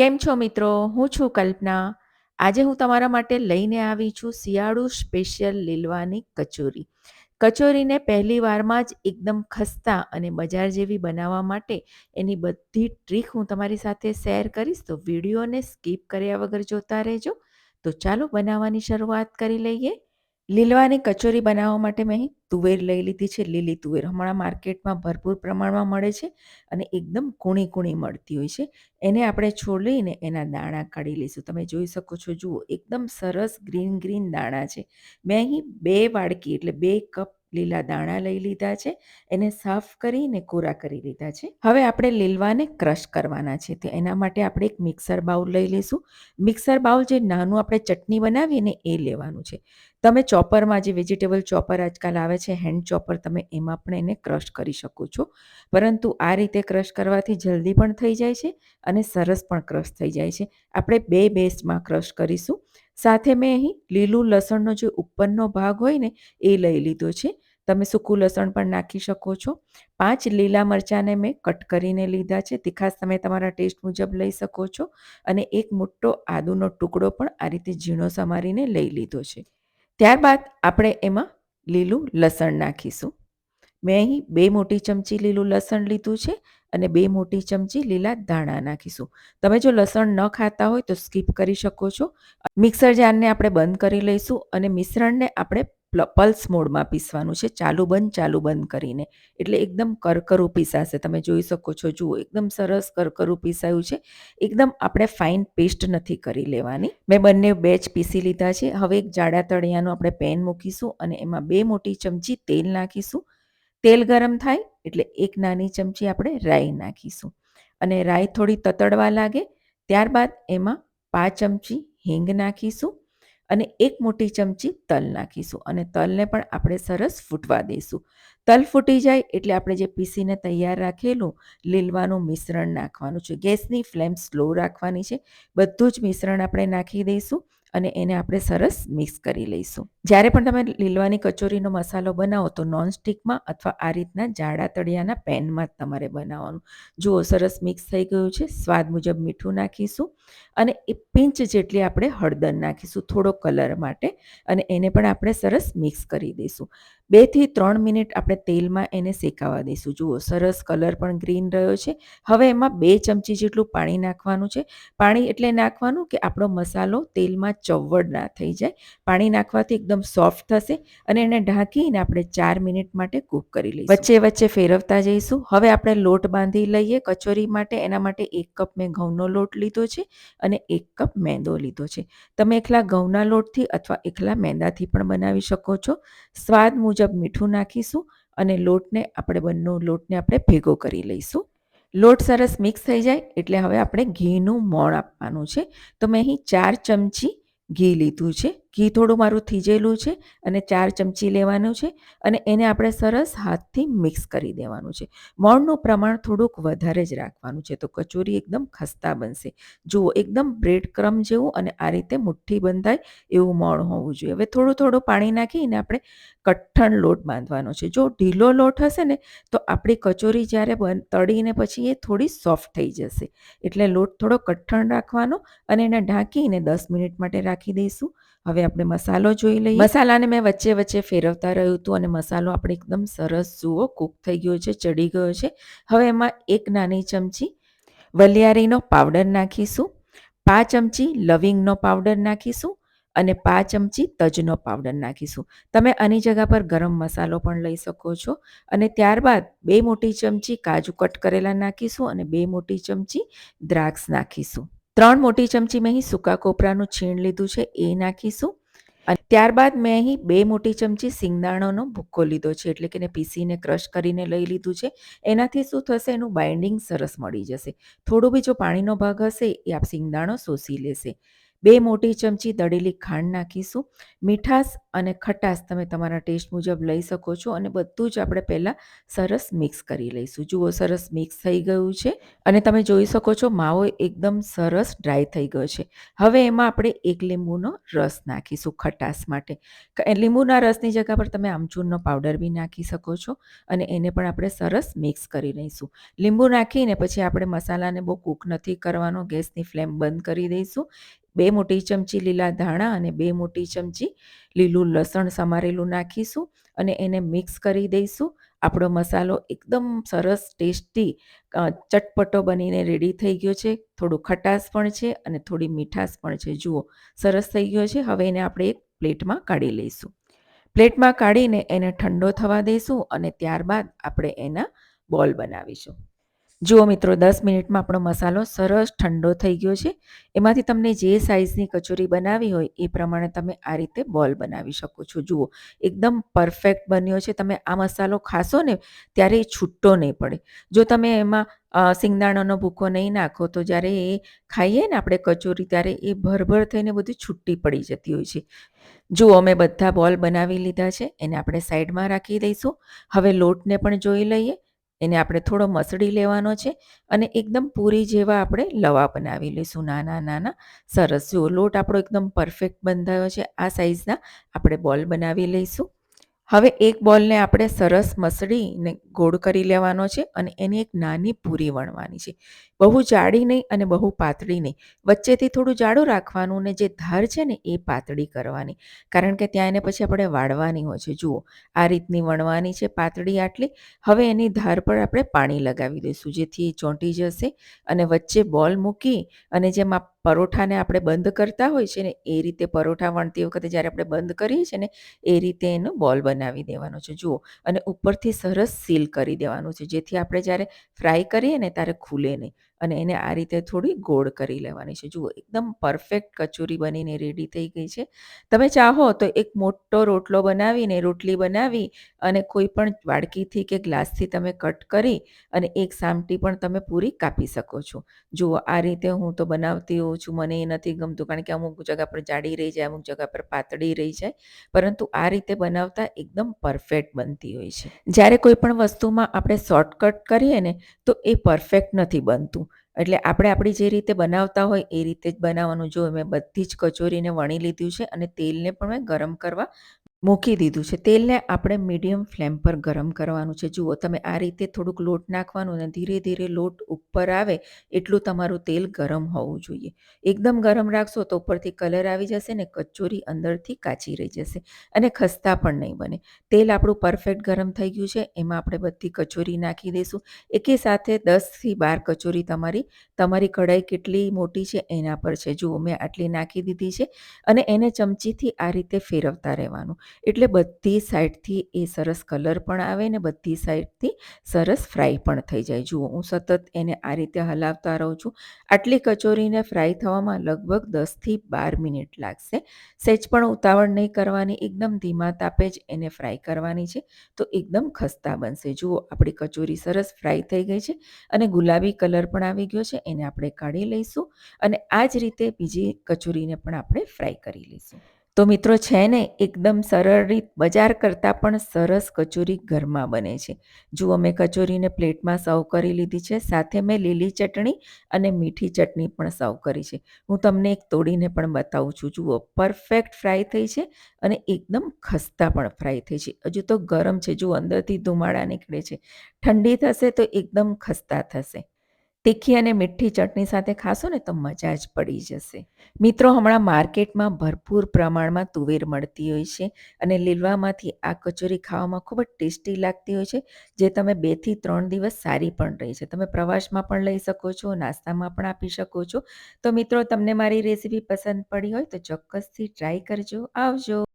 કેમ છો મિત્રો? હું છું કલ્પના. આજે હું તમારા માટે લઈને આવી છું શિયાળુ સ્પેશિયલ લીલવાની કચોરી. કચોરીને પહેલી વારમાં જ એકદમ ખસ્તા અને બજાર જેવી બનાવવા માટે એની બધી ટ્રીક હું તમારી સાથે શેર કરીશ. તો વિડીયોને સ્કીપ કર્યા વગર જોતા રહેજો. તો ચાલો બનાવવાની શરૂઆત કરી લઈએ. લીલવાની કચોરી બનાવવા માટે મેં તુવેર લઈ લીધી છે, લીલી તુવેર. હમણાં માર્કેટમાં ભરપૂર પ્રમાણમાં મળે છે અને એકદમ કૂણી કૂણી મળતી હોય છે. એને આપણે છોલીને એના દાણા કાઢી લઈશું. તમે જોઈ શકો છો, જુઓ, એકદમ સરસ ગ્રીન ગ્રીન દાણા છે. મેં અહીં બે વાડકી એટલે બે કપ લીલા દાણા લઈ લીધા છે. એને સાફ કરીને કોરા કરી લીધા છે. હવે આપણે લીલવાને ક્રશ કરવાના છે. તો એના માટે આપણે એક મિક્સર બાઉલ લઈ લઈશું. મિક્સર બાઉલ જે નાનું આપણે ચટણી બનાવીએ ને એ લેવાનું છે. તમે ચોપરમાં જે વેજીટેબલ ચોપર આજકાલ આવે છે હેન્ડ ચોપર તમે એમાં પણ એને ક્રશ કરી શકો છો. પરંતુ આ રીતે ક્રશ કરવાથી જલ્દી પણ થઈ જાય છે અને સરસ પણ ક્રશ થઈ જાય છે. આપણે બે બેસ્ટમાં ક્રશ કરીશું. સાથે મેં અહીં લીલું લસણનો જે ઉપરનો ભાગ હોય ને, એ લઈ લીધો છે. તમે સૂકું લસણ પણ નાખી શકો છો. પાંચ લીલા મરચાંને મેં કટ કરીને લીધા છે. તીખાસ તમે તમારા ટેસ્ટ મુજબ લઈ શકો છો. અને એક મોટો આદુનો ટુકડો પણ આ રીતે ઝીણો સમારીને લઈ લીધો છે. ત્યારબાદ આપણે એમાં લીલું લસણ નાખીશું. મેં અહીં બે મોટી ચમચી લીલું લસણ લીધું છે અને બે મોટી ચમચી લીલા ધાણા નાખીશું. તમે જો લસણ ન ખાતા હોય તો સ્કીપ કરી શકો છો. મિક્સર જારને આપણે બંધ કરી લઈશું અને મિશ્રણને આપણે પલ્સ મોડમાં પીસવાનું છે, ચાલુ બંધ ચાલુ બંધ કરીને. એટલે એકદમ કરકરું પીસાશે. તમે જોઈ શકો છો, જુઓ, એકદમ સરસ કરકરું પીસાયું છે. એકદમ આપણે ફાઇન પેસ્ટ નથી કરી લેવાની. મેં બંને બેચ પીસી લીધા છે. હવે એક જાડા તળિયાનું આપણે પેન મૂકીશું અને એમાં બે મોટી ચમચી તેલ નાખીશું. તેલ ગરમ થાય એટલે એક નાની ચમચી આપણે રાઈ નાખીશું. અને રાઈ થોડી તતડવા લાગે, ત્યારબાદ એમાં પાંચ ચમચી હિંગ નાખીશું. અને એક મોટી ચમચી તલ નાખીશું અને તલને પણ આપણે સરસ ફૂટવા દઈશું. તલ ફૂટી જાય એટલે આપણે જે પીસીને તૈયાર રાખેલું લીલવાનું મિશ્રણ નાખવાનું છે. ગેસની ફ્લેમ સ્લો રાખવાની છે. બધું જ મિશ્રણ આપણે નાખી દઈશું અને એને આપણે સરસ મિક્સ કરી લઈશું. જ્યારે પણ તમે લીલવાની કચોરીનો મસાલો બનાવો તો નોનસ્ટિકમાં અથવા આ રીતના જાડા તળિયાના પેનમાં જ તમારે બનાવવાનું. જુઓ, સરસ મિક્સ થઈ ગયું છે. સ્વાદ મુજબ મીઠું નાખીશું અને એ પિંચ જેટલી આપણે હળદર નાખીશું થોડો કલર માટે અને એને પણ આપણે સરસ મિક્સ કરી દઈશું. બેથી ત્રણ મિનિટ આપણે તેલમાં એને શેકાવા દઈશું. જુઓ, સરસ કલર પણ ગ્રીન રહ્યો છે. હવે એમાં બે ચમચી જેટલું પાણી નાખવાનું છે. પાણી એટલે નાખવાનું કે આપણો મસાલો તેલમાં ચવડ ના થઈ જાય. પાણી નાખવાથી એકદમ સોફ્ટ થશે અને એને ઢાંકીને આપણે ચાર મિનિટ માટે કૂક કરી લઈશું. વચ્ચે વચ્ચે ફેરવતા જઈશું. હવે આપણે લોટ બાંધી લઈએ કચોરી માટે. એના માટે એક કપ મેં ઘઉંનો લોટ લીધો છે અને એક કપ મેંદો લીધો છે. તમે એકલા ઘઉંના લોટથી અથવા એકલા મેંદાથી પણ બનાવી શકો છો. સ્વાદ મુજબ મીઠું નાખીશું. અને લોટને આપણે બંને લોટને આપણે ભેગો કરી લઈશું. લોટ સરસ મિક્સ થઈ જાય એટલે હવે આપણે ઘીનું મોણ આપવાનું છે. તો મેં અહીં ચાર ચમચી ઘી લીધું છે. ઘી થોડું મારું થીજેલું છે અને ચાર ચમચી લેવાનું છે અને એને આપણે સરસ હાથથી મિક્સ કરી દેવાનું છે. મોણનું પ્રમાણ થોડુંક વધારે જ રાખવાનું છે તો કચોરી એકદમ ખસ્તા બનશે. જુઓ, એકદમ બ્રેડ ક્રમ જેવું અને આ રીતે મુઠ્ઠી બંધાય એવું મોણ હોવું જોઈએ. હવે થોડું થોડું પાણી નાખીને આપણે કઠણ લોટ બાંધવાનો છે. જો ઢીલો લોટ હશે ને તો આપણી કચોરી જ્યારે તળીને પછી એ થોડી સોફ્ટ થઈ જશે. એટલે લોટ થોડો કઠણ રાખવાનો અને એને ઢાંકીને દસ મિનિટ માટે રાખી દઈશું. હવે આપણે મસાલો જોઈ લઈએ. મસાલાને મેં વચ્ચે વચ્ચે ફેરવતા રહ્યું હતું અને મસાલો આપણે એકદમ સરસ જુઓ કૂક થઈ ગયો છે, ચડી ગયો છે. હવે એમાં એક નાની ચમચી વલિયારીનો પાવડર નાખીશું, પાંચ ચમચી લવિંગનો પાવડર નાખીશું અને પાંચ ચમચી તજનો પાવડર નાખીશું. તમે આની જગા પર ગરમ મસાલો પણ લઈ શકો છો અને ત્યારબાદ બે મોટી ચમચી કાજુ કટ કરેલા નાખીશું અને બે મોટી ચમચી દ્રાક્ષ નાખીશું. ત્રણ મોટી ચમચી મેં અહીં સૂકા કોપરાનું છીણ લીધું છે, એ નાખીશું. અને ત્યારબાદ મેં અહીં બે મોટી ચમચી સિંગદાણાનો ભૂક્કો લીધો છે, એટલે કે એને પીસીને ક્રશ કરીને લઈ લીધું છે. એનાથી શું થશે? એનું બાઇન્ડિંગ સરસ મળી જશે. થોડું બી જો પાણીનો ભાગ હશે, એ આપ સિંગદાણો શોષી લેશે. બે મોટી ચમચી દળેલી ખાંડ નાખીશું. મીઠાશ અને ખટાશ તમે તમારા ટેસ્ટ મુજબ લઈ શકો છો અને બધું જ આપણે પહેલાં સરસ મિક્સ કરી લઈશું. જુઓ, સરસ મિક્સ થઈ ગયું છે અને તમે જોઈ શકો છો માવો એકદમ સરસ ડ્રાય થઈ ગયો છે. હવે એમાં આપણે એક લીંબુનો રસ નાખીશું ખટાશ માટે. લીંબુના રસની જગ્યા પર તમે આમચૂરનો પાવડર બી નાખી શકો છો અને એને પણ આપણે સરસ મિક્સ કરી લઈશું. લીંબુ નાખીને પછી આપણે મસાલાને બહુ કૂક નથી કરવાનો, ગેસની ફ્લેમ બંધ કરી દઈશું. બે મોટી ચમચી લીલા ધાણા અને બે મોટી ચમચી લીલું લસણ સમારેલું નાખીશું અને એને મિક્સ કરી દઈશું. આપણો મસાલો એકદમ સરસ ટેસ્ટી ચટપટો બનીને રેડી થઈ ગયો છે. થોડું ખટાશ પણ છે અને થોડી મીઠાશ પણ છે. જુઓ, સરસ થઈ ગયો છે. હવે એને આપણે એક પ્લેટમાં કાઢી લઈશું. પ્લેટમાં કાઢીને એને ઠંડો થવા દઈશું અને ત્યારબાદ આપણે એના બોલ બનાવીશું. જુઓ મિત્રો, દસ મિનિટમાં આપણો મસાલો સરસ ઠંડો થઈ ગયો છે. એમાંથી તમને જે સાઇઝની કચોરી બનાવી હોય એ પ્રમાણે તમે આ રીતે બોલ બનાવી શકો છો. જુઓ, એકદમ પરફેક્ટ બન્યો છે. તમે આ મસાલો ખાશો ને ત્યારે એ છૂટો નહીં પડે. જો તમે એમાં સિંગદાણાનો ભૂકો નહીં નાખો તો જ્યારે એ ખાઈએ ને આપણે કચોરી ત્યારે એ ભરભર થઈને બધી છૂટી પડી જતી હોય છે. જુઓ, અમે બધા બોલ બનાવી લીધા છે. એને આપણે સાઈડમાં રાખી દઈશું. હવે લોટને પણ જોઈ લઈએ. એને આપણે થોડો મસળી લેવાનો છે અને એકદમ પૂરી જેવા આપણે લવા બનાવી લઈશું, નાના નાના, સરસ. જુઓ લોટ આપણો એકદમ પરફેક્ટ બંધાયો છે, આ સાઈઝના આપણે બોલ બનાવી લઈશું. હવે એક બોલને આપણે સરસ મસળીને ગોળ કરી લેવાનો છે અને એની એક નાની પૂરી વણવાની છે. બહુ જાડી નહીં અને બહુ પાતળી નહીં. વચ્ચેથી થોડું જાડું રાખવાનું ને જે ધાર છે ને એ પાતળી કરવાની. કારણ કે ત્યાં એને પછી આપણે વાળવાની હોય છે. જુઓ, આ રીતની વણવાની છે પાતળી આટલી. હવે એની ધાર પર આપણે પાણી લગાવી દઈશું, જેથી એ ચોંટી જશે અને વચ્ચે બોલ મૂકી અને જેમ આ પરોઠાને આપણે બંધ કરતા હોય છે ને, એ રીતે પરોઠા વણતી વખતે જ્યારે આપણે બંધ કરીએ છીએ ને, એ રીતે એનો બોલ બનાવી દેવાનો છે. જુઓ, અને ઉપરથી સરસ સીલ કરી દેવાનું છે. જેથી આપણે જ્યારે ફ્રાય કરીએ ને ત્યારે ખુલે નહીં. અને એને આ રીતે થોડી ગોળ કરી લેવાની છે. જુઓ, એકદમ પરફેક્ટ કચોરી બનીને રેડી થઈ ગઈ છે. તમે ચાહો તો એક મોટો રોટલો બનાવીને, રોટલી બનાવી અને કોઈ પણ વાડકીથી કે ગ્લાસથી તમે કટ કરી અને એક સામટી પણ તમે પૂરી કાપી શકો છો. જુઓ, આ રીતે હું તો બનાવતી હોઉં છું. મને એ નથી ગમતું, કારણ કે અમુક જગા પર જાડી રહી જાય, અમુક જગા પર પાતળી રહી જાય. પરંતુ આ રીતે બનાવતા એકદમ પરફેક્ટ બનતી હોય છે. જ્યારે કોઈ પણ વસ્તુમાં આપણે શોર્ટકટ કરીએ ને, તો એ પરફેક્ટ નથી બનતું. એટલે આપણે આપણી જે રીતે બનાવતા હોય એ રીતે જ બનાવવાનું. જો મેં બધી જ કચોરીને વણી લીધું છે અને તેલને પણ મેં ગરમ કરવા મૂકી દીધું છે. તેલને આપણે મીડિયમ ફ્લેમ પર ગરમ કરવાનું છે. જુઓ, તમે આ રીતે થોડુંક લોટ નાખવાનું અને ધીરે ધીરે લોટ ઉપર આવે એટલું તમારું તેલ ગરમ હોવું જોઈએ. એકદમ ગરમ રાખશો તો ઉપરથી કલર આવી જશે ને કચોરી અંદરથી કાચી રહી જશે અને ખસ્તા પણ નહીં બને. તેલ આપણું પરફેક્ટ ગરમ થઈ ગયું છે. એમાં આપણે બધી કચોરી નાખી દઈશું. એકે સાથે દસથી બાર કચોરી તમારી તમારી કઢાઈ કેટલી મોટી છે એના પર છે. જુઓ, મેં આટલી નાખી દીધી છે અને એને ચમચીથી આ રીતે ફેરવતા રહેવાનું. એટલે બધી સાઈડથી એ સરસ કલર પણ આવે ને બધી સાઈડથી સરસ ફ્રાય પણ થઈ જાય. જુઓ, હું સતત એને આ રીતે હલાવતા રહું છું. આટલી કચોરીને ફ્રાય થવામાં લગભગ દસથી બાર મિનિટ લાગશે. સેજ પણ ઉતાવળ નહીં કરવાની, એકદમ ધીમા તાપે જ એને ફ્રાય કરવાની છે. તો એકદમ ખસ્તા બનશે. જુઓ, આપણી કચોરી સરસ ફ્રાય થઈ ગઈ છે અને ગુલાબી કલર પણ આવી ગયો છે. એને આપણે કાઢી લઈશું અને આ જ રીતે બીજી કચોરીને પણ આપણે ફ્રાય કરી લઈશું. તો મિત્રો છે ને, એકદમ સરળ રીત બજાર કરતાં પણ સરસ કચોરી ઘરમાં બને છે. જુઓ, મેં કચોરીને પ્લેટમાં સર્વ કરી લીધી છે. સાથે મેં લીલી ચટણી અને મીઠી ચટણી પણ સર્વ કરી છે. હું તમને એક તોડીને પણ બતાવું છું. જુઓ, પરફેક્ટ ફ્રાય થઈ છે અને એકદમ ખસ્તા પણ ફ્રાય થઈ છે. હજુ તો ગરમ છે. જુઓ, અંદરથી ધુમાડા નીકળે છે. ઠંડી થશે તો એકદમ ખસ્તા થશે. તીખી અને મીઠી ચટણી સાથે ખાશો ને તો મજા જ પડી જશે. મિત્રો, હમણાં માર્કેટમાં ભરપૂર પ્રમાણમાં તુવેર મળતી હોય છે અને લીલવામાંથી આ કચોરી ખાવામાં ખૂબ જ ટેસ્ટી લાગતી હોય છે, જે તમે બેથી ત્રણ દિવસ સારી પણ રહી છે. તમે પ્રવાસમાં પણ લઈ શકો છો, નાસ્તામાં પણ આપી શકો છો. તો મિત્રો, તમને મારી રેસીપી પસંદ પડી હોય તો ચોક્કસથી ટ્રાય કરજો. આવજો!